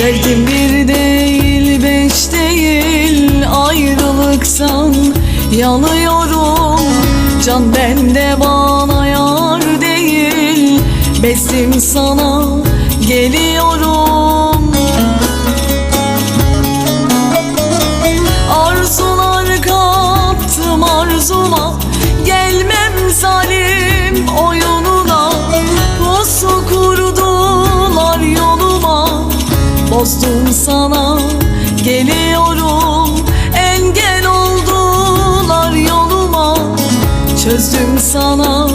Derdim bir değil beş değil Ayrılıksan yanıyorum. Can bende bana yar değil Besim sana geliyorum. Arzular kattım arzuma Bozdum sana. Geliyorum Engel oldular yoluma. Çözdüm sana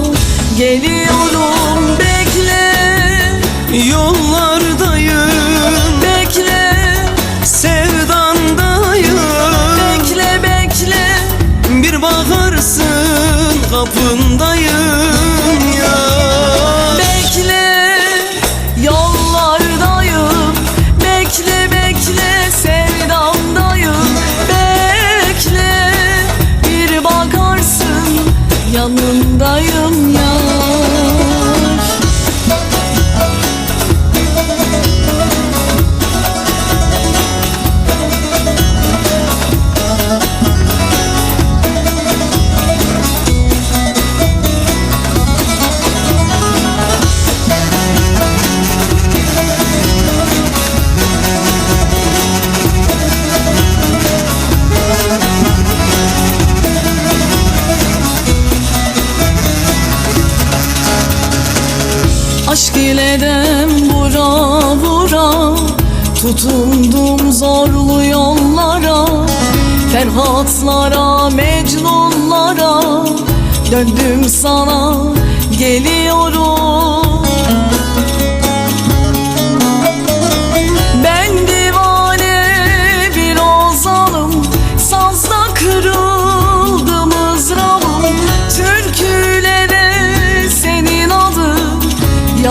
Yanındayım yar Aşk ile dem vura vura Tutundum zorlu yollara Ferhatlara, Mecnunlara. Döndüm sana geliyorum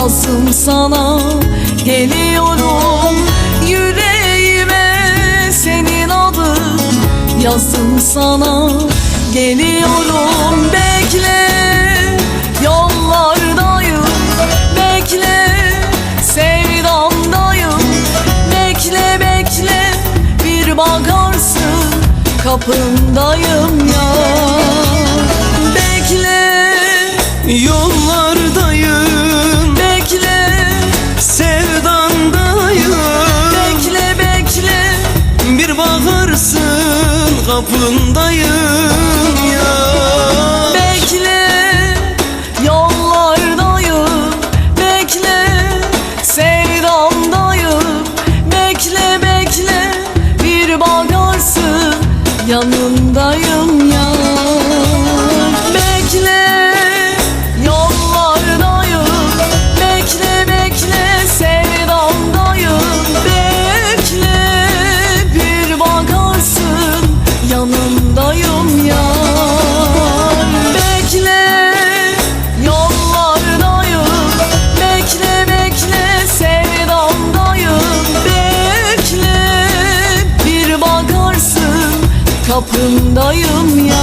Yazım sana. Geliyorum Yüreğime senin adın Yazım sana. Geliyorum Bekle yollardayım. Bekle sevdamdayım Bekle bekle bir bakarsın Kapındayım ya kapındayım aşkındayım ya.